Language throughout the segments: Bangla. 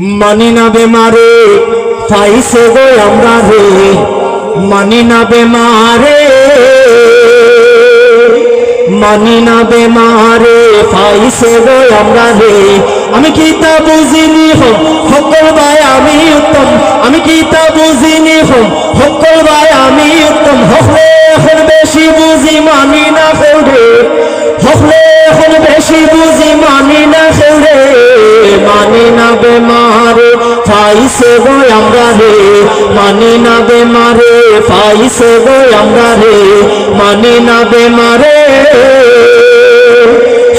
মানি না বেমারে, পাইছে গো আমরা রে। মানি না বেমারে, মানি না বেমারে, পাইছে গো আমরা রে। আমি কি তা বুঝিনি হোক সকল ভাই আমি উত্তম। আমি কি তা বুঝিনি হোক সকল ভাই আমি উত্তম। হকলে এখন বেশি বুঝি মানি না ফেউরে হকলে এখন বেশি বুঝি মানি না ফেউরে আমরা রে, মানি না বেমারে পাইছে গো আমরা রে, মানি না বেমারে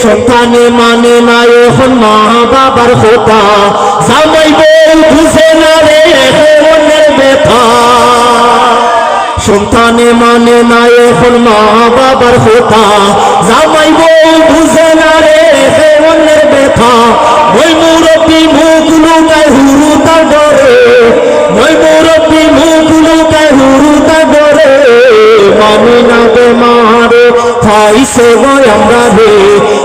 সন্তানে মানে না এখন মা বাবার কথা জামাই বউ বুঝে না রে মনের ব্যথা। সন্তানে মানে না এখন মা বাবার কথা জামাই বউ বুঝে না রে মনের ব্যথা। মই মুরব্বী মানি না বেমারে খাইছে গয় আমরা রে।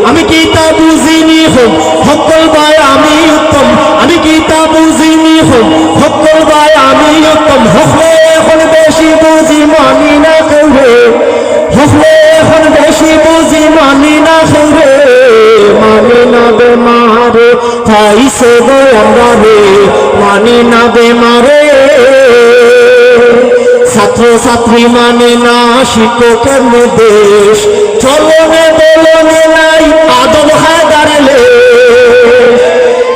আমি কি তা বুঝিনি হোক সকল ভাই আমি উত্তম। আমি কি তা বুঝিনি হোক সকল ভাই আমি উত্তম। হকলে এখন বেশি বুঝি মানি না রে। হকলে এখন বেশি বুঝি মানি না রে। মানি না বেমারে খাইছে গয় আমরা রে। মানি না বেমারে ছাত্র ছাত্রী মানে না, শিক্ষকের নির্দেশ। চলনে বলনে নাই, আদব হায়দারিলে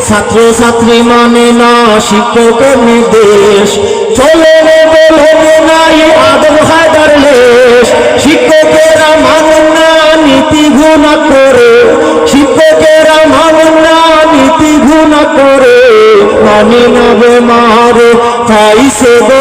ছাত্র ছাত্রী মানে না, শিক্ষকের নির্দেশ। চলনে বলনে নাই, আদব হায়দারিলে শিক্ষকেরা মানেন না, নীতি গুণা করে। শিক্ষকেরা মানেন না, নীতি গুণা করে। মানে না বেমারে খাইছে গোয়াঙ্গারে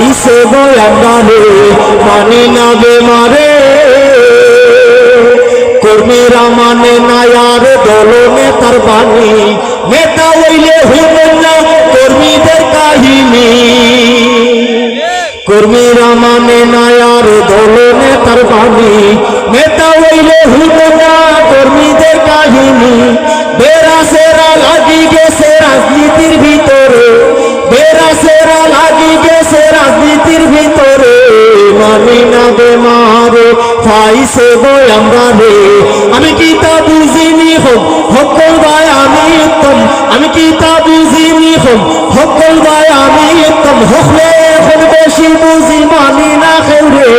খাইছে গোয়াঙ্গারে মানি না বেমারে। কর্মীরা মানে নায়ার দল নেতার বাণী। নেতা হইলে হইবেন না কর্মীদের কাহিনী। কর্মীরা মানে নায়ার দল নেতার বাণী। নেতা হইলে হইবেন না খাইছে বই আমি কি তা বুঝিনি হোক সকল ভাই আমি উত্তম। আমি কি তা বুঝিনি হোক সকল ভাই আমি উত্তম। হকলে এখন বেশি বুঝি মানি না খেউরে।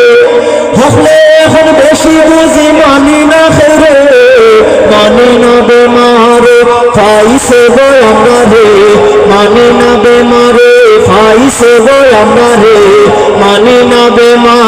হকলে এখন বেশি বুঝি মানি না খেউরে। মানি না বেমারে আমরা রে মানি না বেমারে আমরা রে মানি না বেমারে